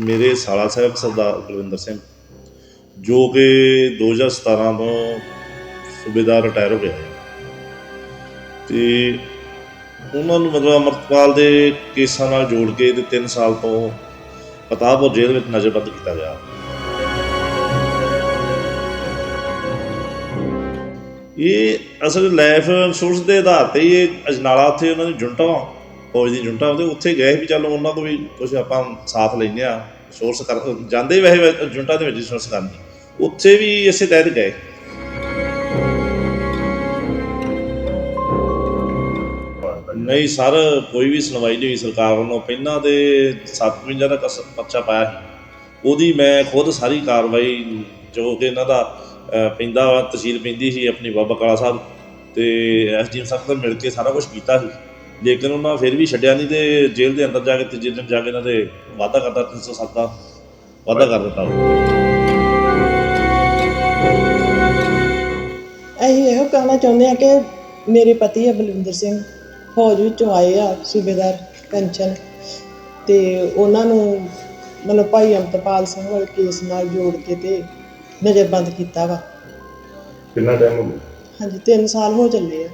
ਮੇਰੇ ਸਾਲਾ ਸਾਹਿਬ ਸਰਦਾਰ ਕੁਲਵਿੰਦਰ ਸਿੰਘ, ਜੋ ਕਿ 2017 ਤੋਂ ਸੂਬੇਦਾਰ ਰਿਟਾਇਰ ਹੋ ਗਿਆ। ਹੈ ਤੇ ਉਹਨਾਂ ਨੂੰ ਮਤਲਬ ਅਮਰਤਪਾਲ ਦੇ ਕੇਸਾਂ ਨਾਲ ਜੋੜ ਕੇ ਤੇ 3 ਸਾਲ ਤੋਂ ਪਤਾਬਪੁਰ ਜੇਲ੍ਹ ਵਿੱਚ ਨਜ਼ਰਬੰਦ ਕੀਤਾ ਗਿਆ। ਇਹ ਅਸਲ ਲਾਈਫ ਇੰਸ਼ੋਰੈਂਸ ਦੇ ਆਧਾਰ ਤੇ ਇਹ ਅਜਨਾਲਾ ਉੱਥੇ ਉਹਨਾਂ ਦੀ ਜੁੰਟਾ ਫੌਜ ਦੀ ਜੁੰਟਾ ਉਹਦੇ ਉੱਥੇ ਗਏ ਵੀ ਚੱਲ ਉਹਨਾਂ ਤੋਂ ਵੀ ਕੁਝ ਆਪਾਂ ਸਾਥ ਲੈਂਦੇ ਆ ਸੋਰਸ ਕਰ, ਜਾਂਦੇ ਵੈਸੇ ਜੁੰਟਾ ਦੇ ਵਿੱਚ ਸੋਰਸ ਕਰਨ ਉੱਥੇ ਵੀ ਇਸੇ ਤਹਿਤ ਗਏ। ਨਹੀਂ ਸਰ, ਕੋਈ ਵੀ ਸੁਣਵਾਈ ਨਹੀਂ ਹੋਈ ਸਰਕਾਰ ਵੱਲੋਂ। ਪਹਿਲਾਂ ਤੇ 57 ਦਾ ਕਸ- ਪਰਚਾ ਪਾਇਆ ਸੀ। ਉਹਦੀ ਮੈਂ ਖੁਦ ਸਾਰੀ ਕਾਰਵਾਈ ਜੋ ਕਿ ਇਹਨਾਂ ਦਾ ਪੈਂਦਾ ਵਾ, ਤਹਿਸੀਲ ਪੈਂਦੀ ਸੀ, ਆਪਣੀ ਬਾਬਾ ਕਾਲਾ ਸਾਹਿਬ ਤੇ ਐਸਡੀਐਮ ਸਾਹਿਬ ਨਾਲ ਮਿਲ ਕੇ ਸਾਰਾ ਕੁਝ ਕੀਤਾ ਸੀ। ਲੇਕਿਨ ਉਹਨਾਂ ਫਿਰ ਵੀ ਛੱਡਿਆ ਨਹੀਂ ਤੇ ਜੇਲ੍ਹ ਦੇ ਅੰਦਰ ਜਾ ਕੇ ਤੀਜੇ ਦਿਨ ਜਾ ਕੇ ਇਹਨਾਂ ਦੇ ਵਾਅਦਾ ਕਰਤਾ 307 ਦਾ ਵਾਅਦਾ ਕਰ ਦਿੱਤਾ। ਅਸੀਂ ਇਹੋ ਕਹਿਣਾ ਚਾਹੁੰਦੇ ਹਾਂ ਕਿ ਮੇਰੇ ਪਤੀ ਹੈ ਬਲਵਿੰਦਰ ਸਿੰਘ ਫੌਜ ਵਿੱਚੋਂ ਆਏ ਆ ਸੂਬੇਦਾਰ ਪੈਨਸ਼ਨ ਤੇ ਉਹਨਾਂ ਨੂੰ ਮਤਲਬ ਭਾਈ ਅਮਰਪਾਲ ਸਿੰਘ ਵਾਲੇ ਕੇਸ ਨਾਲ ਜੋੜ ਕੇ ਤੇ ਨਜ਼ਰਬੰਦ ਕੀਤਾ ਵਾ। ਕਿੰਨਾ ਟਾਈਮ ਹੋ ਗਿਆ? ਹਾਂਜੀ 3 ਸਾਲ ਹੋ ਚੱਲੇ ਆ।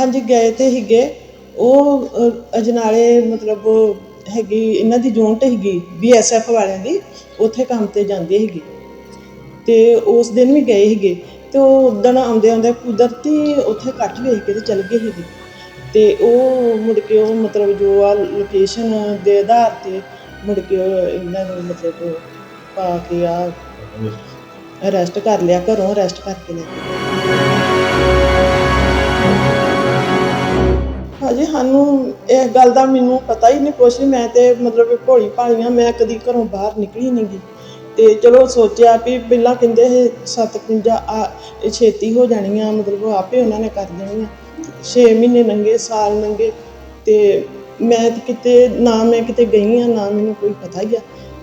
ਹਾਂਜੀ ਗਏ ਤੇ ਹੀਗੇ ਉਹ ਅ, ਅਜਨਾਲੇ ਮਤਲਬ ਹੈਗੀ ਇਹਨਾਂ ਦੀ ਜੌਂਟ ਹੈਗੀ ਬੀਐਸਐਫ ਵਾਲਿਆਂ ਦੀ ਉੱਥੇ ਕੰਮ ਤੇ ਜਾਂਦੇ ਹੈਗੇ। ਤੇ ਉਸ ਦਿਨ ਵੀ ਗਏ ਸੀਗੇ। ਤੇ ਉਹ ਉਦਣ ਆਉਂਦੇ ਆਉਂਦੇ ਕੁਦਰਤੀ ਉੱਥੇ ਇਕੱਠ ਵੇਖ ਕੇ ਤੇ ਚਲ ਗਏ ਸੀਗੇ। ਤੇ ਉਹ ਮੁੜ ਕੇ ਉਹ ਮਤਲਬ ਜੋ ਆ ਲੋਕੇਸ਼ਨ ਦੇ ਆਧਾਰ ਤੇ ਮੁੜ ਕੇ ਉਹ ਇਹਨਾਂ ਨੂੰ ਮਤਲਬ ਪਾ ਕੇ ਆ ਅਰੈਸਟ ਕਰ ਲਿਆ ਘਰੋਂ ਅਰੈਸਟ ਕਰਕੇ ਲੈ ਗਏ। ਹਾਂਜੀ ਸਾਨੂੰ ਇਹ ਗੱਲ ਦਾ ਮੈਨੂੰ ਪਤਾ ਹੀ ਨਹੀਂ ਕੁਛ ਮੈਂ ਤੇ ਮਤਲਬ ਭੋਲੀ ਭਾਲੀਆਂ, ਮੈਂ ਕਦੀ ਘਰੋਂ ਬਾਹਰ ਨਿਕਲੀ ਨਹੀਂ ਗੀ। ਤੇ ਚਲੋ ਸੋਚਿਆ ਵੀ ਪਹਿਲਾਂ ਕਹਿੰਦੇ ਇਹ 57 ਆ, ਇਹ ਛੇਤੀ ਹੋ ਜਾਣੀਆਂ, ਮਤਲਬ ਆਪੇ ਉਹਨਾਂ ਨੇ ਕਰ ਦੇਣੀਆਂ। 6 ਮਹੀਨੇ ਲੰਘੇ, ਸਾਲ ਲੰਘੇ, ਤੇ ਮੈਂ ਤੇ ਕਿਤੇ, ਨਾ ਮੈਂ ਕਿਤੇ ਗਈ ਆ, ਨਾ ਮੈਨੂੰ ਕੋਈ ਪਤਾ ਹੀ ਆ।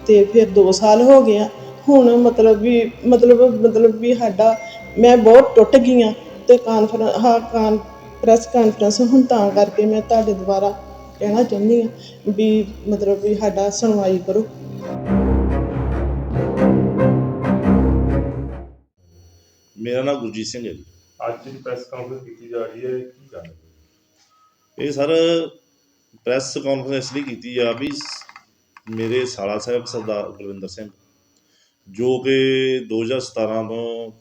ਤੇ ਫਿਰ 2 ਸਾਲ ਹੋ ਗਏ ਆ। ਹੁਣ ਮਤਲਬ ਵੀ, ਮਤਲਬ ਮਤਲਬ ਵੀ ਸਾਡਾ, ਮੈਂ ਬਹੁਤ ਟੁੱਟ ਗਈ ਆ। ਤੇ ਕਾਨਫਰੰਸ ਹਾਂ, ਕਾਨ ਪ੍ਰੈਸ ਕਾਨਫਰੰਸ ਹੁਣ ਤਾਂ ਕਰਕੇ ਮੈਂ ਤੁਹਾਡੇ ਦੁਆਰਾ ਕਹਿਣਾ ਚਾਹੁੰਦੀ ਆ ਵੀ ਮਤਲਬ ਵੀ ਸਾਡਾ ਸੁਣਵਾਈ ਕਰੋ। ਮੇਰਾ ਨਾਮ ਗੁਰਜੀਤ ਸਿੰਘ ਹੈ ਜੀ। ਅੱਜ ਜਿਹੜੀ ਪ੍ਰੈਸ ਕਾਨਫਰੰਸ ਕੀਤੀ ਜਾ ਰਹੀ ਹੈ ਕੀ ਗੱਲ ਹੈ? ਇਹ ਸਰ ਪ੍ਰੈਸ ਕਾਨਫਰੰਸ ਲਈ ਕੀਤੀ ਆ ਵੀ ਮੇਰੇ ਸਾਲਾ ਸਾਹਿਬ ਸਰਦਾਰ ਕੁਲਵਿੰਦਰ ਸਿੰਘ ਜੋ ਕਿ 2017 ਤੋਂ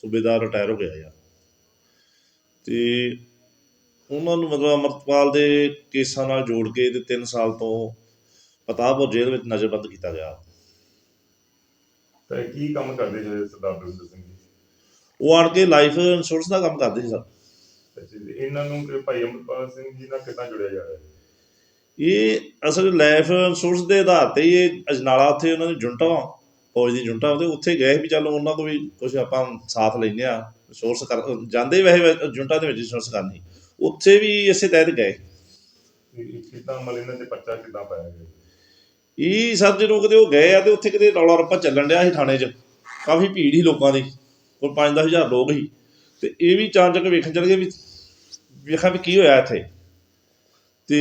ਸੂਬੇਦਾਰ ਰਿਟਾਇਰ ਹੋ ਗਿਆ ਆ। ਤੇ ਉਹਨਾਂ ਨੂੰ ਮਤਲਬ ਅਮਰਤਪਾਲ ਦੇ ਕੇਸਾਂ ਨਾਲ ਜੋੜ ਕੇ ਤੇ 3 ਸਾਲ ਤੋਂ ਪਤਾਬਪੁਰ ਜੇਲ੍ਹ ਵਿੱਚ ਨਜ਼ਰਬੰਦ ਕੀਤਾ ਗਿਆ। ਤਾਂ ਕੀ ਕੰਮ ਕਰਦੇ ਸੀ ਸਰਦਾਰ ਬਲਵਿੰਦਰ ਸਿੰਘ ਜੀ? ਉਹ ਆਣ ਕੇ ਲਾਈਫ ਇੰਸ਼ੋਰੈਂਸ ਦਾ ਕੰਮ ਕਰਦੇ ਸੀ ਸਰ। ਅੱਛਾ ਜੀ, ਇਹਨਾਂ ਨੂੰ ਕਿ ਭਾਈ ਅਮਰਪਾਲ ਸਿੰਘ ਜੀ ਨਾਲ ਕਿੱਦਾਂ ਜੁੜਿਆ ਜਾ ਰਿਹਾ? ਹੈ ਇਹ ਅਸਲ ਲਾਈਫ ਇੰਸ਼ੋਰੈਂਸ ਦੇ ਆਧਾਰ ਤੇ ਹੀ ਇਹ ਅਜਨਾਲਾ ਉੱਥੇ ਉਹਨਾਂ ਦੀ ਜੁੰਟਾ ਫੌਜ ਦੀ ਜੁੰਟਾ ਉਹਦੇ ਉੱਥੇ ਗਏ ਵੀ ਚੱਲ ਉਹਨਾਂ ਕੋਲ ਵੀ ਕੁਝ ਆਪਾਂ ਸਾਥ ਲੈਂਦੇ ਆ ਸੋਰਸ ਕਰ ਜਾਂਦੇ ਵੈਸੇ ਜੁੰਟਾ ਦੇ ਵਿੱਚ ਇੰਸ਼ੋਰੈਂਸ ਕਰਨੀ ਉੱਥੇ ਵੀ ਇਸੇ ਤਹਿਤ ਗਏ। ਇਹ ਕਿੱਦਾਂ ਇਹਨਾਂ ਦੇ ਪਰਚਾ ਕਿੱਦਾਂ ਪਾਇਆ ਗਿਆ? ਇਹ ਸਰ ਜਦੋਂ ਕਿਤੇ ਉਹ ਗਏ ਆ ਤੇ ਉੱਥੇ ਕਿਤੇ ਰੌਲਾ ਰੱਪਾ ਚੱਲਣ ਡਿਆ ਸੀ ਥਾਣੇ 'ਚ। ਕਾਫੀ ਭੀੜ ਸੀ ਲੋਕਾਂ ਦੀ ਕੋਈ 5-10 ਹਜ਼ਾਰ ਲੋਕ ਸੀ। ਤੇ ਇਹ ਵੀ ਚਾਂਚਕ ਵੇਖਣ ਚੱਲ ਗਏ ਵੀ ਵੇਖਾਂ ਵੀ ਕੀ ਹੋਇਆ ਇੱਥੇ। ਤੇ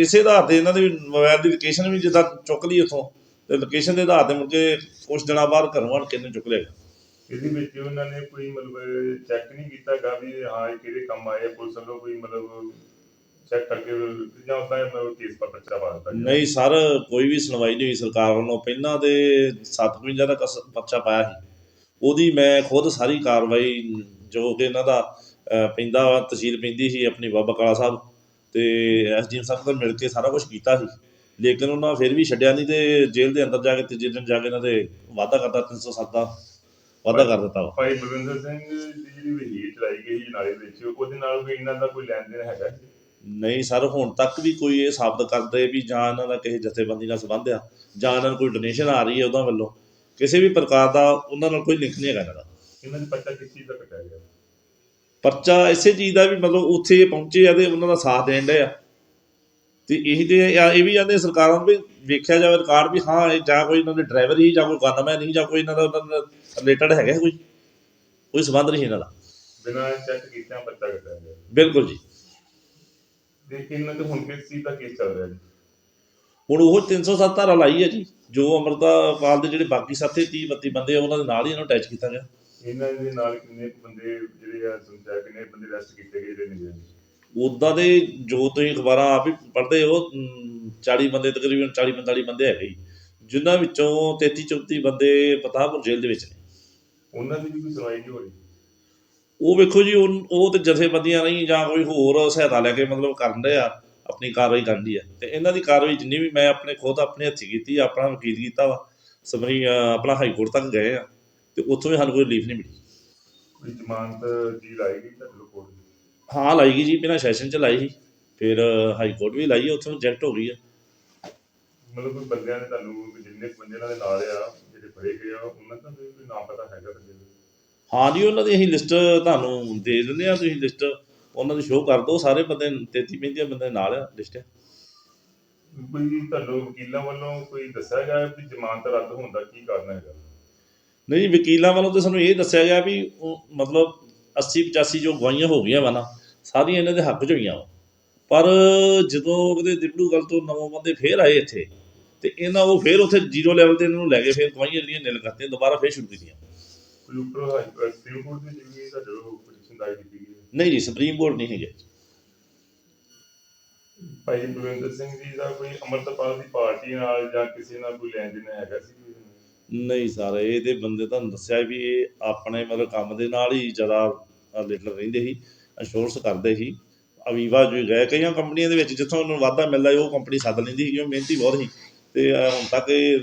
ਇਸੇ ਆਧਾਰ ਤੇ ਇਹਨਾਂ ਦੇ ਮੋਬਾਈਲ ਦੀ ਲੋਕੇਸ਼ਨ ਵੀ ਜਿੱਦਾਂ ਚੁੱਕ ਲਈ ਉੱਥੋਂ। ਤੇ ਲੋਕੇਸ਼ਨ ਦੇ ਆਧਾਰ ਤੇ ਮੁੜ ਕੇ ਕੁਝ ਦਿਨਾਂ ਬਾਅਦ ਘਰੋਂ ਆਣ ਕੇ ਚੁੱਕ ਲਿਆ ਇਹਦੇ ਵਿੱਚ ਉਹਨਾਂ ਨੇ ਕੋਈ ਮਤਲਬ ਚੈੱਕ ਨਹੀਂ ਕੀਤਾਗਾ ਵੀ ਹਾਂ ਇਹ ਕਿਹੜੇ ਕੰਮ ਆਏ ਆ, ਪੁਲਿਸ ਵੱਲੋਂ ਕੋਈ ਮਤਲਬ ਚੈੱਕ ਕਰਕੇ ਜਾਂ ਉਦਾਂ ਮਤਲਬ ਕੇਸ ਪਰ ਪਰਚਾ ਪਾ ਦਿੱਤਾ ਗਿਆ? ਨਹੀਂ ਸਰ ਕੋਈ ਵੀ ਸੁਣਵਾਈ ਨਹੀਂ ਹੋਈ ਸਰਕਾਰ ਵੱਲੋਂ। ਪਹਿਲਾਂ ਤੇ 57 ਦਾ ਕਸ- ਪਰਚਾ ਪਾਇਆ ਸੀ। ਉਹਦੀ ਮੈਂ ਖੁਦ ਸਾਰੀ ਕਾਰਵਾਈ ਜੋ ਕਿ ਇਹਨਾਂ ਦਾ ਅਹ, ਪੈਂਦਾ ਵਾ ਤਹਿਸੀਲ ਪੈਂਦੀ ਸੀ ਆਪਣੀ ਬਾਬਾ ਕਾਲਾ ਸਾਹਿਬ। ਤੇ ਐਸਡੀਐਮ ਸਾਹਿਬ ਨਾਲ ਮਿਲ ਕੇ ਸਾਰਾ ਕੁਝ ਕੀਤਾ ਸੀ। ਲੇਕਿਨ ਉਹਨਾਂ ਫਿਰ ਵੀ ਛੱਡਿਆ ਨਹੀਂ ਤੇ ਜੇਲ੍ਹ ਦੇ ਅੰਦਰ ਜਾ ਕੇ ਤੀਜੇ ਦਿਨ ਜਾ ਕੇ ਇਹਨਾਂ ਦੇ ਵਾਅਦਾ ਕਰਤਾ 307 ਦਾ ਵਾਅਦਾ ਕਰ ਦਿੱਤਾ ਵਾ। ਭਾਈ ਬਲਵਿੰਦਰ ਸਿੰਘ ਦੀ ਜਿਹੜੀ ਵਹੀਰ ਚਲਾਈ ਗਈ ਸੀ ਨਾਲੇ ਦੇ ਵਿੱਚ ਉਹਦੇ ਨਾਲ ਵੀ ਇਹਨਾਂ ਦਾ ਕੋਈ ਲੈਣ ਦੇਣ ਹੈਗਾ? ਨਹੀਂ ਸਰ ਹੁਣ ਤੱਕ ਵੀ ਕੋਈ ਇਹ ਸਾਬਤ ਕਰਦੇ ਵੀ ਜਾਂ ਇਹਨਾਂ ਦਾ ਕਿਸੇ ਜਥੇਬੰਦੀ ਨਾਲ ਸੰਬੰਧ ਆ ਜਾਂ ਇਹਨਾਂ ਨੂੰ ਕੋਈ ਡੋਨੇਸ਼ਨ ਆ ਰਹੀ ਹੈ ਉਹਨਾਂ ਵੱਲੋਂ ਕਿਸੇ ਵੀ ਪ੍ਰਕਾਰ ਦਾ ਉਹਨਾਂ ਨਾਲ ਕੋਈ ਲਿੰਕ ਨਹੀਂ ਹੈਗਾ ਇਹਨਾਂ ਦਾ। ਇਹਨਾਂ ਦੀ ਪਰਚਾ ਕਿਸ ਚੀਜ਼ ਦਾ ਕੱਟਿਆ ਗਿਆ? ਪਰਚਾ ਇਸੇ ਚੀਜ਼ ਦਾ ਵੀ ਮਤਲਬ ਉੱਥੇ ਪਹੁੰਚੇ ਆ ਤੇ ਉਹਨਾਂ ਦਾ ਸਾਥ ਦੇਣ ਡਏ ਆ। ਤੇ ਇਹੀ ਆ- ਇਹ ਵੀ ਜਾਂਦੇ ਸਰਕਾਰਾਂ ਨੂੰ ਵੀ ਵੇਖਿਆ ਜਾਵੇ ਰਿਕਾਰਡ ਵੀ ਹਾਂ ਇਹ ਜਾਂ ਕੋਈ ਇਹਨਾਂ ਦੇ ਡਰਾਈਵਰ ਹੀ ਜਾਂ ਕੋਈ ਗਨਮੈਨ ਨਹੀਂ ਜਾਂ ਕੋਈ ਇਹਨਾਂ ਦਾ ਰਿਲੇਟਡ ਹੈਗਾ ਕੋਈ ਕੋਈ ਸੰਬੰਧ ਨਹੀਂ ਇਹਨਾਂ ਦਾ। ਬਿਨਾਂ ਚੈੱਕ ਕੀਤਿਆਂ ਪਰਚਾ ਕੱਟਿਆ ਗਿਆ ਬਿਲਕੁਲ ਜੀ। ਤੇ ਇਹਨਾਂ ਤੇ ਹੁਣ ਕਿਸ ਚੀਜ਼ ਦਾ ਕੇਸ ਚੱਲ ਰਿਹਾ ਜੀ? ਹੁਣ ਉਹ 307 ਧਾਰਾ ਲਾਈ ਹੈ ਜੀ ਜੋ ਅਮਰਤਾਪਾਲ ਦੇ ਜਿਹੜੇ ਬਾਕੀ ਸਾਥੀ 30 32 ਬੰਦੇ ਆ ਉਹਨਾਂ ਦੇ ਨਾਲ ਹੀ ਇਹਨੂੰ ਅਟੈਚ ਕੀਤਾ ਗਿਆ। ਇਹਨਾਂ ਦੇ ਨਾਲ ਕਿੰਨੇ ਬੰਦੇ ਜਿਹੜੇ ਆ ਸੰਚਾਰ ਕਿੰਨੇ ਬੰਦੇ ਅਰੈਸਟ ਕੀਤੇ ਗਏ ਜਿਹੜੇ ਨਹੀਂ ਉਦਾਂ ਦੇ ਜੋ ਤੁਸੀਂ ਅਖਬਾਰਾਂ ਆਪ ਹੀ ਪੜ੍ਹਦੇ ਹੋ 40 ਬੰਦੇ ਤਕਰੀਬਨ 40 45 ਬੰਦੇ ਹੈਗੇ ਜਿਨ੍ਹਾਂ ਵਿੱਚੋਂ 33 34 ਬੰਦੇ ਪਤਾਪੁਰ ਜੇਲ੍ਹ ਦੇ ਵਿੱਚ ਨੇ। ਉਹਨਾਂ ਦੀ ਵੀ ਕੋਈ ਸੁਣਵਾਈ ਨਹੀਂ ਹੋ ਰਹੀ? ਉਹ ਵੇਖੋ ਜੀ ਉਹ ਉਹ ਤੇ ਜਥੇਬੰਦੀਆਂ ਨਹੀਂ ਜਾਂ ਕੋਈ ਹੋਰ ਸਹਾਇਤਾ ਲੈ ਕੇ ਮਤਲਬ ਕਰਨ ਦੇ ਆ ਆਪਣੀ ਕਾਰਵਾਈ ਕਰਦੀ ਆ। ਤੇ ਇਹਨਾਂ ਦੀ ਕਾਰਵਾਈ ਜਿੰਨੀ ਵੀ ਮੈਂ ਆਪਣੇ ਖੁਦ ਆਪਣੇ ਹੱਥੀ ਕੀਤੀ ਆਪਣਾ ਵਕੀਲ ਕੀਤਾ ਵਾ ਸਮਰੀ ਆਪਣਾ ਹਾਈ ਕੋਰਟ ਤੱਕ ਗਏ ਆ ਤੇ ਉੱਥੋਂ ਵੀ ਸਾਨੂੰ ਕੋਈ ਰਿਲੀਫ ਨਹੀਂ ਮਿਲੀ। ਕੋਈ ਜ਼ਮਾਨਤ ਜੀ ਲਾਏਗੀ ਤੁਹਾਡੇ ਕੋਲ ਹਾਂ ਲਾਈ ਗਈ ਜੀ ਪਹਿਲਾਂ ਸੈਸ਼ਨ ਚ ਲਾਈ ਸੀ ਫਿਰ ਹਾਈ ਕੋਰਟ ਵੀ ਲਾਈ ਉੱਥੋਂ ਰਿਜੈਕਟ ਹੋ ਗਈ ਆ। ਮਤਲਬ ਕੋਈ ਬੰਦਿਆਂ ਨੇ ਤੁਹਾਨੂੰ ਜਿੰਨੇ ਬੰਦੇ ਨਾਲ ਆ ਜਿਹੜੇ ਫੜੇ ਗਏ ਆ ਉਹਨਾਂ ਦਾ ਕੋਈ ਨਾਮ ਪਤਾ ਹੈਗਾ ਦਾ? ਹਾਂ ਜੀ ਉਹਨਾਂ ਦੀ ਅਸੀਂ ਲਿਸਟ ਤੁਹਾਨੂੰ ਦੇ ਦਿੰਦੇ ਆ ਤੁਸੀਂ ਲਿਸਟ ਉਹਨਾਂ ਦੀ ਸ਼ੋਅ ਕਰ ਦਿਓ ਸਾਰੇ ਬੰਦੇ 33 35 ਬੰਦੇ ਨਾਲ ਆ ਲਿਸਟ ਕੋਈ ਤੁਹਾਨੂੰ ਵਕੀਲਾਂ ਵੱਲੋਂ ਕੋਈ ਦੱਸਿਆ ਗਿਆ ਵੀ ਜ਼ਮਾਨਤ ਰੱਦ ਹੋਣ ਦਾ ਕੀ ਕਾਰਨ ਹੈਗਾ? ਨਹੀਂ ਜੀ, ਵਕੀਲਾਂ ਵੱਲੋਂ ਤਾਂ ਸਾਨੂੰ ਇਹ ਦੱਸਿਆ ਗਿਆ ਵੀ ਉਹ ਮਤਲਬ 80 85 ਜੋ ਗਵਾਹੀਆਂ ਹੋ ਗਈਆਂ ਵਾ ਨਾ ਸਾਰੀਆਂ ਇਹਨਾਂ ਦੇ ਹੱਕ 'ਚ ਹੋਈਆਂ ਪਰ ਜਦੋਂ ਉਹਦੇ ਦਿਬੜੂ ਗੱਲ ਤੋਂ ਨਵੇਂ ਬੰਦੇ ਫੇਰ ਆਏ ਇੱਥੇ ਤੇ ਇਹਨਾਂ ਉਹ ਫੇਰ ਉੱਥੇ ਜ਼ੀਰੋ ਲੈਵਲ ਤੇ ਇਹਨਾਂ ਨੂੰ ਲੈ ਕੇ ਫੇਰ ਗਵਾਹੀਆਂ ਜਿਹੜੀਆਂ ਨਿਲ ਕਰਤੀਆਂ ਦੁਬਾਰਾ ਫੇਰ ਸ਼ੁਰੂ ਕੀਤੀਆਂ। ਕੋਈ ਉੱਪਰ ਸੁਪਰੀਮ ਕੋਰਟ ਦੇ ਜਿਹੜੀ ਤੁਹਾਡੇ ਕੋਲ ਪਟੀਸ਼ਨ ਦਾਇਰ ਕੀਤੀ ਗਈ। ਹੈ ਨਹੀਂ ਜੀ ਸੁਪਰੀਮ ਕੋਰਟ ਨਹੀਂ ਹੈਗੇ। ਭਾਈ ਬਲਵਿੰਦਰ ਸਿੰਘ ਜੀ ਦਾ ਕੋਈ ਅੰਮ੍ਰਿਤਪਾਲ ਦੀ ਪਾਰਟੀ ਨਾਲ ਜਾਂ ਕਿਸੇ ਨਾਲ ਕੋਈ ਲੈਣ ਦੇਣ ਹੈਗਾ ਸੀ? ਨਹੀਂ ਸਰ ਇਹ ਤੇ ਬੰਦੇ ਤੁਹਾਨੂੰ ਦੱਸਿਆ ਵੀ ਇਹ ਆਪਣੇ ਮਤਲਬ ਕੰਮ ਦੇ ਨਾਲ ਹੀ ਜ਼ਿਆਦਾ ਲਿਟਲ ਰਹਿੰਦੇ ਸੀ। ਇੰਸ਼ੋਰੈਂਸ ਕਰਦੇ ਸੀ। ਅਵੀਵਾ ਜੋ ਗਏ ਕਈਆਂ ਕੰਪਨੀਆਂ ਦੇ ਵਿੱਚ ਜਿੱਥੋਂ ਉਹਨੂੰ ਵਾਧਾ ਮਿਲਦਾ ਉਹ ਕੰਪਨੀ ਸੱਦ ਲੈਂਦੀ ਸੀ ਉਹ ਮਿਹਨਤੀ ਬਹੁਤ ਸੀ। ਤੇ ਹੁਣ ਤੱਕ ਇਹ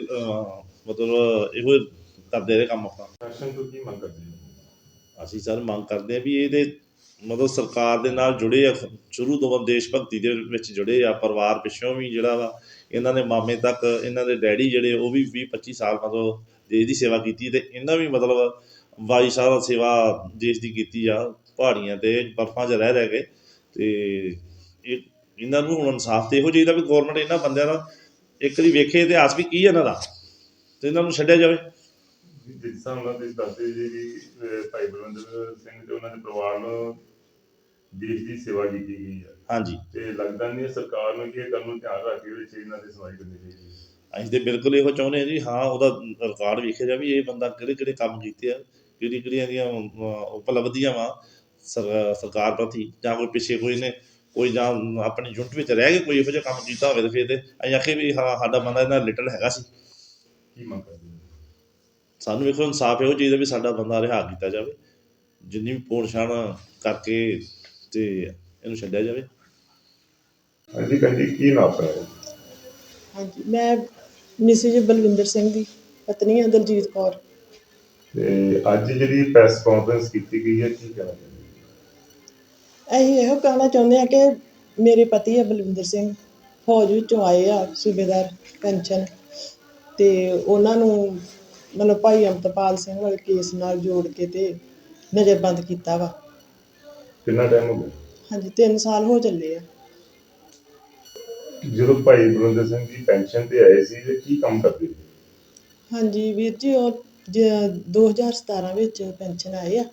ਮਤਲਬ ਇਹੋ ਕਰਦੇ ਰਹੇ ਕੰਮ ਆਪਣਾ। ਸ਼ਾਸਨ ਤੋਂ ਕੀ ਮੰਗ ਕਰਦੇ ਅਸੀਂ ਸਰ ਮੰਗ ਕਰਦੇ ਆ ਵੀ ਇਹਦੇ ਮਤਲਬ ਸਰਕਾਰ ਦੇ ਨਾਲ ਜੁੜੇ ਆ ਸ਼ੁਰੂ ਤੋਂ ਦੇਸ਼ ਭਗਤੀ ਦੇ ਵਿੱਚ ਜੁੜੇ ਆ ਪਰਿਵਾਰ ਪਿੱਛੋਂ ਵੀ ਜਿਹੜਾ ਵਾ ਇਹਨਾਂ ਦੇ ਮਾਮੇ ਤੱਕ ਇਹਨਾਂ ਦੇ ਡੈਡੀ ਜਿਹੜੇ ਉਹ ਵੀ 20 25 ਸਾਲ ਮਤਲਬ ਦੇਸ਼ ਦੀ ਸੇਵਾ ਕੀਤੀ ਤੇ ਇਹਨਾਂ ਵੀ ਮਤਲਬ 22 ਸਾਲ ਸੇਵਾ ਦੇਸ਼ ਦੀ ਕੀਤੀ ਆ। ਪਹਾੜੀਆਂ ਤੇ ਬਰਫਾਂ 'ਚ ਰਹਿ ਰਹਿ ਕੇ ਤੇ ਇਹ ਇਹਨਾਂ ਨੂੰ ਹੁਣ ਇਨਸਾਫ ਤੇ ਇਹੋ ਚਾਹੀਦਾ ਵੀ ਗਵਰਨਮੈਂਟ ਇਹਨਾਂ ਬੰਦਿਆਂ ਦਾ ਇੱਕ ਵਾਰੀ ਵੇਖੇ ਇਤਿਹਾਸ ਵੀ ਕੀ ਹੈ ਇਹਨਾਂ ਦਾ ਤੇ ਇਹਨਾਂ ਨੂੰ ਛੱਡਿਆ ਜਾਵੇ। ਜਿਸ ਹਿਸਾਬ ਨਾਲ ਤੁਸੀਂ ਦੱਸਦੇ ਜੀ ਵੀ ਅਹ, ਭਾਈ ਬਲਵਿੰਦਰ ਸਿੰਘ ਤੇ ਉਹਨਾਂ ਦੇ ਪਰਿਵਾਰ ਨੂੰ ਦੇਸ਼ ਦੀ ਸੇਵਾ ਕੀਤੀ ਗਈ ਹੈ। ਹਾਂਜੀ। ਤੇ ਲੱਗਦਾ ਨਹੀਂ ਸਰਕਾਰ ਨੂੰ ਕਿ ਇਹ ਗੱਲ ਨੂੰ ਧਿਆਨ ਰੱਖ ਕੇ ਵਿੱਚ ਇਹਨਾਂ ਦੀ ਸੁਣਵਾਈ ਕਰਨੀ ਚਾਹੀਦੀ ਹੈ। ਅਸੀਂ ਤੇ ਬਿਲਕੁਲ ਇਹੋ ਚਾਹੁੰਦੇ ਹਾਂ ਜੀ ਹਾਂ ਉਹਦਾ ਰਿਕਾਰਡ ਵੇਖਿਆ ਜਾਵੇ ਇਹ ਬੰਦਾ ਕਿਹੜੇ ਕਿਹੜੇ ਕੰਮ ਕੀਤੇ ਆ ਕਿਹੜੀ ਕਿਹੜੀਆਂ ਦੀਆਂ ਉਪਲਬਧੀਆਂ ਵਾ। ਸਰਕਾਰ ਪ੍ਰਤੀ ਜਾਂ ਕੋਈ ਪਿੱਛੇ ਕੋਈ ਨੇ ਕੋਈ ਜਾਂ ਆਪਣੀ ਯੂਨਿਟ ਵਿੱਚ ਰਹਿ ਕੇ ਕੋਈ ਇਹੋ ਜਿਹਾ ਕੰਮ ਕੀਤਾ ਹੋਵੇ ਤੇ ਫਿਰ ਤੇ ਅਸੀਂ ਆਖੇ ਵੀ ਹਾਂ ਸਾਡਾ ਬੰਦਾ ਇਹਨਾਂ ਲਿਟਲ ਹੈਗਾ ਸੀ। ਕੀ ਮੰਗ ਕਰਦੇ ਹੋ? ਸਾਨੂੰ ਵੇਖੋ ਇਨਸਾਫ ਇਹੋ ਚਾਹੀਦਾ ਵੀ ਸਾਡਾ ਬੰਦਾ ਰਿਹਾ ਕੀਤਾ ਜਾਵੇ। ਜਿੰਨੀ ਵੀ ਪੋਣਛਾਣ ਕਰਕੇ ਤੇ ਇਹਨੂੰ ਛੱਡਿਆ ਜਾਵੇ। ਹਾਂਜੀ ਕੰਜੀ ਕੀ ਨਾਮ ਹੈ? ਹਾਂਜੀ ਮੈਂ ਮਿਸਿਜ ਬਲਵਿੰਦਰ ਸਿੰਘ ਦੀ ਪਤਨੀ ਹਾਂ ਦਲਜੀਤ ਕੌਰ। ਤੇ ਅੱਜ ਜਿਹੜੀ ਪ੍ਰੈਸ ਕਾਨਫਰੰਸ ਕੀਤੀ ਗਈ ਹੈ ਕੀ ਕਹਿਣਾ ਹੋ? ਅਸੀਂ ਇਹੋ ਕਹਿਣਾ ਚਾਹੁੰਦੇ ਹਾਂ ਕਿ ਮੇਰੇ ਪਤੀ ਹੈ ਬਲਵਿੰਦਰ ਸਿੰਘ ਫੌਜ ਵਿੱਚੋਂ ਆਏ ਆ ਸੂਬੇਦਾਰ ਪੈਨਸ਼ਨ ਤੇ ਉਹਨਾਂ ਨੂੰ ਮਤਲਬ ਭਾਈ ਅਮਰਤਪਾਲ ਸਿੰਘ ਵਾਲੇ ਕੇਸ ਨਾਲ ਜੋੜ ਕੇ ਤੇ ਨਜ਼ਰਬੰਦ ਕੀਤਾ ਵਾ। ਕਿੰਨਾ ਟਾਈਮ ਹੋ ਗਿਆ? ਹਾਂਜੀ 3 ਸਾਲ ਹੋ ਚੱਲੇ ਆ। ਜਦੋਂ ਭਾਈ ਬਲਵਿੰਦਰ ਸਿੰਘ ਜੀ ਪੈਨਸ਼ਨ ਤੇ ਆਏ ਸੀ ਤੇ ਕੀ ਕੰਮ ਕਰਦੇ ਸੀ? ਹਾਂਜੀ ਵੀਰ ਜੀ ਉਹ ਜ- 2017 ਵਿੱਚ ਪੈਨਸ਼ਨ ਆਏ ਆ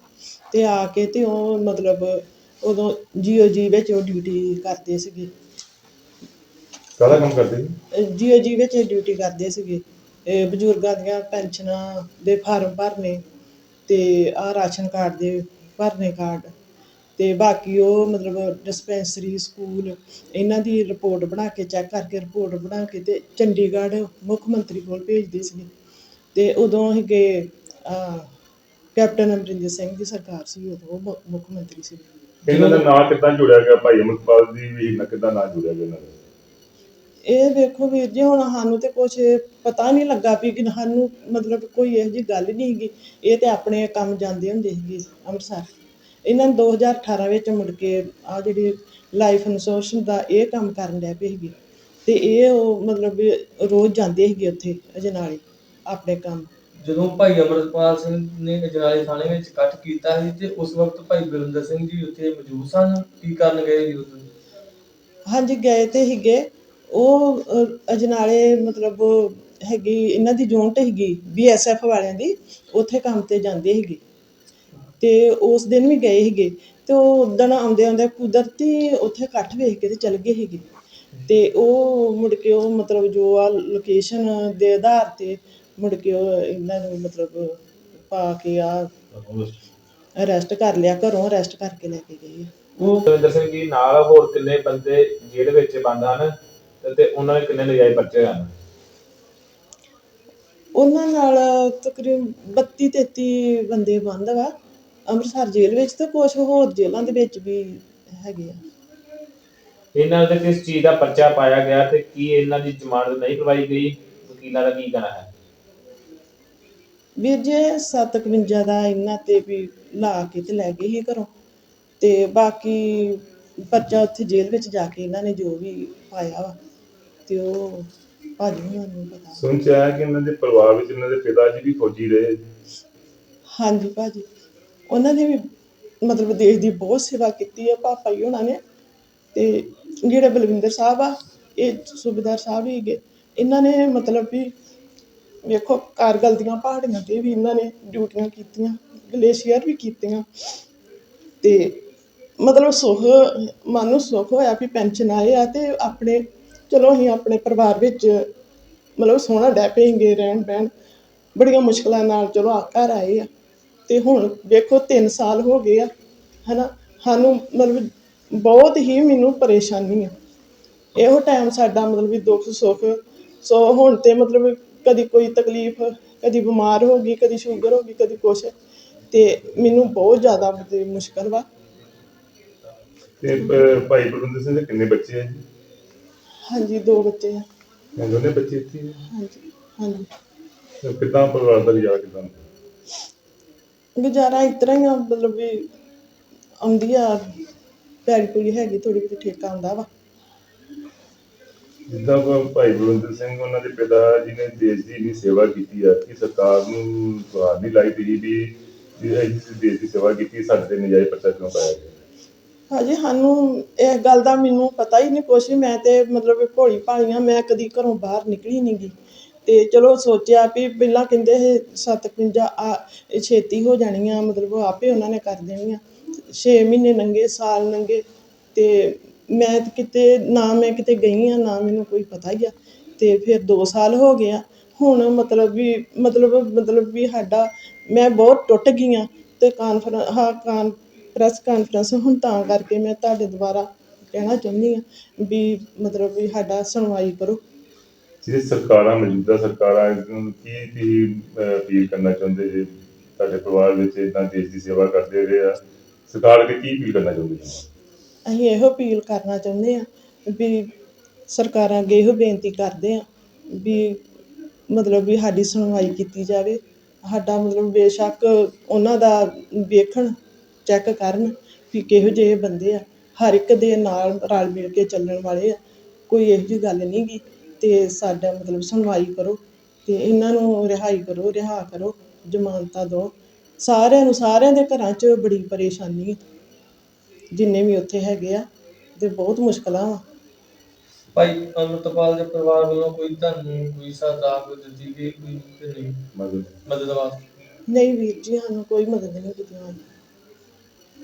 ਤੇ ਆ ਕੇ ਤੇ ਉਹ ਮਤਲਬ ਉਦੋਂ ਜੀਓ ਜੀ ਵਿੱਚ ਉਹ ਡਿਊਟੀ ਕਰਦੇ ਸੀਗੇ। ਕਾਹਦਾ ਕੰਮ ਕਰਦੇ ਸੀ? ਜੀਓ ਜੀ ਵਿੱਚ ਡਿਊਟੀ ਕਰਦੇ ਸੀਗੇ। ਇਹ ਬਜ਼ੁਰਗਾਂ ਦੀਆਂ ਪੈਨਸ਼ਨਾਂ ਦੇ ਫਾਰਮ ਭਰਨੇ ਤੇ ਆ ਰਾਸ਼ਨ ਕਾਰਡ ਦੇ ਭਰਨੇ ਕਾਰਡ ਤੇ ਬਾਕੀ ਉਹ ਮਤਲਬ ਡਿਸਪੈਂਸਰੀ ਸਕੂਲ ਇਹਨਾਂ ਦੀ ਰਿਪੋਰਟ ਬਣਾ ਕੇ ਚੈੱਕ ਕਰਕੇ ਰਿਪੋਰਟ ਬਣਾ ਕੇ ਤੇ ਚੰਡੀਗੜ੍ਹ ਮੁੱਖ ਮੰਤਰੀ ਕੋਲ ਭੇਜਦੇ ਸੀਗੇ। ਤੇ ਉਦੋਂ ਹੀ ਗਏ ਕੈਪਟਨ ਅਮਰਿੰਦਰ ਸਿੰਘ ਦੀ ਸਰਕਾਰ ਸੀ ਉਦੋਂ ਉਹ ਮੁੱਖ ਮੰਤਰੀ ਸੀ। ਇਹਨਾਂ ਦਾ ਨਾਂ ਕਿੱਦਾਂ ਜੁੜਿਆ ਗਿਆ? ਭਾਈ ਅਮਰਪਾਲ ਦੀ ਵੀ ਨਾ ਕਿੱਦਾਂ ਨਾਂ ਜੁੜਿਆ ਗਿਆ ਇਹਨਾਂ ਦਾ? ਇਹ ਵੇਖੋ ਵੀਰ ਜੀ, ਹੁਣ ਸਾਨੂੰ ਤੇ ਕੁਝ ਪਤਾ ਨਹੀਂ ਲੱਗਾ ਵੀ ਕਿ ਸਾਨੂੰ ਮਤਲਬ ਕੋਈ ਇਹੋ ਜਿਹੀ ਗੱਲ ਨਹੀਂ ਹੈਗੀ। ਇਹ ਤੇ ਆਪਣੇ ਕੰਮ ਜਾਂਦੇ ਹੁੰਦੇ ਸੀਗੇ ਅੰਮ੍ਰਿਤਸਰ। ਇਹਨਾਂ ਨੇ 2018 ਵਿੱਚ ਮੁੜ ਕੇ ਆ ਜਿਹੜੀ ਲਾਈਫ ਇੰਸ਼ੋਰੈਂਸ ਦਾ ਇਹ ਕੰਮ ਕਰਨ ਲੱਗ ਪਏ ਸੀਗੇ। ਤੇ ਇਹ ਉਹ ਮਤਲਬ ਵੀ ਰੋਜ਼ ਜਾਂਦੇ ਸੀਗੇ ਉੱਥੇ ਅਜਨਾਲੇ, ਆਪਣੇ ਕੰਮ। ਜਦੋਂ ਭਾਈ ਅਮਰਪਾਲ ਸਿੰਘ ਨੇ ਅਜਨਾਲੇ ਥਾਣੇ ਵਿੱਚ ਇਕੱਠ ਕੀਤਾ ਸੀ ਤੇ ਉਸ ਵਕਤ ਭਾਈ ਬਲਵਿੰਦਰ ਸਿੰਘ ਜੀ ਉੱਥੇ ਮੌਜੂਦ ਸਨ ਕੀ ਕਰਨ ਗਏ ਸੀ ਉਦੋਂ? ਹਾਂਜੀ ਗਏ ਤੇ ਸੀਗੇ। ਉਹ ਅਹ, ਅਜਨਾਲੇ ਮਤਲਬ ਹੈਗੀ ਇਹਨਾਂ ਦੀ ਯੂਨਿਟ ਹੈਗੀ ਬੀਐਸਐਫ ਵਾਲਿਆਂ ਦੀ ਉੱਥੇ ਕੰਮ ਤੇ ਜਾਂਦੇ ਸੀਗੇ। ਤੇ ਉਸ ਦਿਨ ਵੀ ਗਏ ਸੀਗੇ। ਤੇ ਤੇ ਉਹ ਉਦਣ ਆਉਂਦੇ ਆਉਂਦੇ ਕੁਦਰਤੀ ਉੱਥੇ ਇਕੱਠ ਵੇਖ ਕੇ ਤੇ ਚਲ ਗਏ ਸੀਗੇ। ਤੇ ਉਹ ਮੁੜ ਕੇ ਉਹ ਮਤਲਬ ਜੋ ਆ ਲੋਕੇਸ਼ਨ ਦੇ ਆਧਾਰ ਤੇ ਮੁੜ ਕੇ ਉਹ ਇਹਨਾਂ ਨੂੰ ਮਤਲਬ ਪਾ ਕੇ ਆ ਅਰੈਸਟ ਕਰ ਲਿਆ ਘਰੋਂ ਅਰੈਸਟ ਕਰਕੇ ਲੈ ਕੇ ਗਏ ਆ। ਉਹ ਦਵਿੰਦਰ ਸਿੰਘ ਜੀ ਨਾਲ ਹੋਰ ਕਿੰਨੇ ਬੰਦੇ ਜੇਲ੍ਹ ਵਿੱਚ ਬੰਦ ਹਨ ਤੇ- ਤੇ ਉਹਨਾਂ ਦੇ ਕਿੰਨੇ ਨਜਾਇਜ਼ ਪਰਚੇ ਹਨ? ਉਹਨਾਂ ਨਾਲ ਤਕਰੀਬਨ 32 33 ਬੰਦੇ ਬੰਦ ਵਾ ਅੰਮ੍ਰਿਤਸਰ ਜੇਲ੍ਹ ਵਿੱਚ ਤੇ ਕੁਝ ਹੋਰ ਜੇਲ੍ਹਾਂ ਦੇ ਵਿੱਚ ਵੀ ਹੈਗੇ ਆ। ਇਹਨਾਂ ਦੇ ਕਿਸ ਚੀਜ਼ ਦਾ ਪਰਚਾ ਪਾਇਆ ਗਿਆ ਤੇ ਕੀ ਇਹਨਾਂ ਦੀ ਜ਼ਮਾਨਤ ਨਹੀਂ ਕਰਵਾਈ ਗਈ? ਵਕੀਲਾਂ ਦਾ ਕੀ ਕਹਿਣਾ ਹੈ? ਵੀਰ ਜੇ 751 ਦਾ ਇਹਨਾਂ ਤੇ ਵੀ ਲਾ ਕੇ ਤੇ ਲੈ ਗਏ ਸੀ ਘਰੋਂ। ਤੇ ਬਾਕੀ ਬੱਚਾ ਉੱਥੇ ਜੇਲ੍ਹ ਵਿੱਚ ਜਾ ਕੇ ਇਹਨਾਂ ਨੇ ਜੋ ਵੀ ਪਾਇਆ ਵਾ ਤੇ ਉਹ ਭਾਜੀ ਨੂੰ ਪਤਾ। ਸੁਣ ਚ ਆਇਆ ਕਿ ਇਹਨਾਂ ਦੇ ਪਰਿਵਾਰ ਵਿੱਚ ਇਹਨਾਂ ਦੇ ਪਿਤਾ ਜੀ ਵੀ ਫੌਜੀ ਰਹੇ ਹਾਂਜੀ ਭਾਜੀ ਉਹਨਾਂ ਨੇ ਵੀ ਮਤਲਬ ਦੇਸ਼ ਦੀ ਬਹੁਤ ਸੇਵਾ ਕੀਤੀ ਹੈ ਪਾਪਾ ਜੀ ਉਹਨਾਂ ਨੇ। ਤੇ ਜਿਹੜੇ ਬਲਵਿੰਦਰ ਸਾਹਿਬ ਆ ਇਹ ਸੂਬੇਦਾਰ ਸਾਹਿਬ ਹੀ ਇਹਨਾਂ ਨੇ ਮਤਲਬ ਵੀ ਵੇਖੋ ਕਾਰਗਲ ਦੀਆਂ ਪਹਾੜੀਆਂ ਤੇ ਵੀ ਇਹਨਾਂ ਨੇ ਡਿਊਟੀਆਂ ਕੀਤੀਆਂ, ਗਲੇਸ਼ੀਅਰ ਵੀ ਕੀਤੀਆਂ। ਤੇ ਮਤਲਬ ਸੁੱਖ, ਮਨ ਨੂੰ ਸੁੱਖ ਹੋਇਆ ਵੀ ਪੈਨਸ਼ਨ ਆਏ ਆ ਅਤੇ ਆਪਣੇ, ਚਲੋ ਅਸੀਂ ਆਪਣੇ ਪਰਿਵਾਰ ਵਿੱਚ ਮਤਲਬ ਸੋਹਣਾ ਡਹਿ ਪਏਂਗੇ, ਰਹਿਣ ਬਹਿਣ। ਬੜੀਆਂ ਮੁਸ਼ਕਲਾਂ ਨਾਲ ਚਲੋ ਆ ਘਰ ਆਏ ਆ। ਅਤੇ ਹੁਣ ਵੇਖੋ, ਤਿੰਨ ਸਾਲ ਹੋ ਗਏ ਆ ਹੈ ਨਾ ਸਾਨੂੰ ਮਤਲਬ ਬਹੁਤ ਹੀ ਮੈਨੂੰ ਪਰੇਸ਼ਾਨੀ ਆ। ਇਹੋ ਟਾਈਮ ਸਾਡਾ ਮਤਲਬ ਵੀ ਦੁੱਖ ਸੁੱਖ ਸੋ ਹੁਣ ਤਾਂ ਮਤਲਬ ਕਦੀ ਕੋਈ ਤਕਲੀਫ ਕਦੀ ਬਿਮਾਰ ਹੋ ਗਈ ਕਦੀ ਸ਼ੂਗਰ ਹੋ ਗਈ ਕਦੀ ਕੁਛ। ਤੇ ਮੈਨੂੰ ਬਹੁਤ ਜ਼ਿਆਦਾ ਮਤਲਬ ਮੁਸ਼ਕਲ ਵਾ। ਤੇ ਭਾਈ ਬਲਵਿੰਦਰ ਸਿੰਘ ਦੇ ਕਿੰਨੇ ਬੱਚੇ ਆ ਜੀ? ਹਾਂਜੀ ਦੋ ਬੱਚੇ ਆ। ਇਹ ਦੋਨੇ ਬੱਚੇ ਇੱਥੇ ਹੀ ਆ? ਹਾਂਜੀ ਹਾਂਜੀ। ਤੇ ਕਿੱਦਾਂ ਪਰਿਵਾਰ ਦਾ ਗੁਜ਼ਾਰਾ ਕਿੱਦਾਂ? ਗੁਜ਼ਾਰਾ ਇਸ ਤਰ੍ਹਾਂ ਹੀ ਆ ਮਤਲਬ ਵੀ ਆਉਂਦੀ ਆ ਪੈੜੀ ਪੂਰੀ ਹੈਗੀ ਥੋੜੀ ਬਹੁਤੀ ਠੇਕਾ ਆਉਂਦਾ ਵਾ। ਜਿੱਦਾਂ ਕੋ ਭਾਈ ਬਲਵਿੰਦਰ ਸਿੰਘ ਉਹਨਾਂ ਦੇ ਪਿਤਾ ਜੀ ਨੇ ਦੇਸ਼ ਦੀ ਇੰਨੀ ਸੇਵਾ ਕੀਤੀ ਆ ਕਿ ਸਰਕਾਰ ਨੂੰ ਸਵਾਲ ਨਹੀਂ ਲਾਈ ਪਈ ਵੀ ਵੀ ਇਸ ਦੇਸ਼ ਦੀ ਸੇਵਾ ਕੀਤੀ, ਸਾਡੇ ਤੇ ਨਜਾਇਜ਼ ਪਰਚਾ ਕਿਉਂ ਪਾਇਆ ਗਿਆ? ਹਾਂਜੀ ਸਾਨੂੰ ਇਹ ਗੱਲ ਦਾ ਮੈਨੂੰ ਪਤਾ ਹੀ ਨਹੀਂ ਕੁਛ ਮੈਂ ਤੇ ਮਤਲਬ ਭੋਲੀ ਭਾਲੀ ਮੈਂ ਕਦੀ ਘਰੋਂ ਬਾਹਰ ਨਿਕਲੀ ਨਹੀਂ ਗੀ। ਤੇ ਚਲੋ ਸੋਚਿਆ ਵੀ ਪਹਿਲਾਂ ਕਹਿੰਦੇ ਇਹ 57 ਆ, ਇਹ ਛੇਤੀ ਹੋ ਜਾਣੀ ਮਤਲਬ ਆਪੇ ਉਹਨਾਂ ਨੇ ਕਰ ਦੇਣੀ ਆ 6 ਮਹੀਨੇ ਲੰਘੇ ਸਾਲ ਲੰਘੇ ਤੇ ਮੈਂ ਕਿਤੇ, ਨਾ ਮੈਂ ਕਿਤੇ ਗਈ ਆ ਨਾ ਮੈਨੂੰ ਕੋਈ ਪਤਾ ਹੀ ਆ। ਤੇ ਫਿਰ 2 ਸਾਲ ਹੋ ਗਏ ਆ। ਹੁਣ ਮਤਲਬ ਵੀ, ਮਤਲਬ ਮਤਲਬ ਵੀ ਸਾਡਾ, ਮੈਂ ਬਹੁਤ ਟੁੱਟ ਗਈ ਆ ਤੇ ਕਾਨਫਰੰਸ ਹਾਂ ਕਾਨ ਪ੍ਰੈਸ ਕਾਨਫਰੰਸ ਹੁਣ ਤਾਂ ਕਰਕੇ ਮੈਂ ਤੁਹਾਡੇ ਦੁਆਰਾ ਕਹਿਣਾ ਚਾਹੁੰਦੀ ਆ ਵੀ ਮਤਲਬ ਵੀ ਸਾਡਾ ਸੁਣਵਾਈ ਕਰੋ। ਜਿਹੜੇ ਸਰਕਾਰਾਂ, ਮੌਜੂਦਾ ਸਰਕਾਰਾਂ ਨੂੰ ਕੀ ਤੁਸੀਂ ਅਪੀਲ ਕਰਨਾ ਚਾਹੁੰਦੇ ਜੇ? ਤੁਹਾਡੇ ਪਰਿਵਾਰ ਵਿੱਚ ਇਦਾਂ ਦੇਸ਼ ਦੀ ਸੇਵਾ ਕਰਦੇ ਰਹੇ ਆ। ਸਰਕਾਰ ਅੱਗੇ ਕੀ ਅਪੀਲ ਕਰਨਾ ਚਾਹੁੰਦੇ ਜੀ ਅਸੀਂ ਇਹੋ ਅਪੀਲ ਕਰਨਾ ਚਾਹੁੰਦੇ ਹਾਂ ਵੀ ਸਰਕਾਰਾਂ ਅੱਗੇ ਇਹੋ ਬੇਨਤੀ ਕਰਦੇ ਹਾਂ ਵੀ ਮਤਲਬ ਵੀ ਸਾਡੀ ਸੁਣਵਾਈ ਕੀਤੀ ਜਾਵੇ, ਸਾਡਾ ਮਤਲਬ ਬੇਸ਼ੱਕ ਉਹਨਾਂ ਦਾ ਵੇਖਣ ਚੈੱਕ ਕਰਨ ਵੀ ਕਿਹੋ ਜਿਹੇ ਬੰਦੇ ਆ, ਹਰ ਇੱਕ ਦੇ ਨਾਲ ਰਲ ਮਿਲ ਕੇ ਚੱਲਣ ਵਾਲੇ ਆ, ਕੋਈ ਇਹੋ ਜਿਹੀ ਗੱਲ ਨਹੀਂ ਗੀ ਅਤੇ ਸਾਡਾ ਮਤਲਬ ਸੁਣਵਾਈ ਕਰੋ ਅਤੇ ਇਹਨਾਂ ਨੂੰ ਰਿਹਾਈ ਕਰੋ, ਰਿਹਾ ਕਰੋ, ਜ਼ਮਾਨਤਾਂ ਦਿਓ, ਸਾਰਿਆਂ ਨੂੰ, ਸਾਰਿਆਂ ਦੇ ਘਰਾਂ 'ਚ ਬੜੀ ਪਰੇਸ਼ਾਨੀ ਜਿੰਨੇ ਵੀ ਉੱਥੇ ਹੈਗੇ ਆ ਤੇ ਬਹੁਤ ਮੁਸ਼ਕਲਾਂ ਵਾ। ਭਾਈ ਅਮਰਤਪਾਲ ਦੇ ਪਰਿਵਾਰ ਵੱਲੋਂ ਕੋਈ ਤੁਹਾਨੂੰ ਕੋਈ ਸਹਾਇਤਾ ਕੋਈ ਦਿੱਤੀ ਗਈ ਕੋਈ ਕਿ ਨਹੀਂ? ਮਦਦ। ਮਦਦ ਵਾਸਤੇ। ਨਹੀਂ ਵੀਰ ਜੀ ਸਾਨੂੰ ਕੋਈ ਮਦਦ ਨਹੀਂ ਕੀਤੀ। ਹੋਈ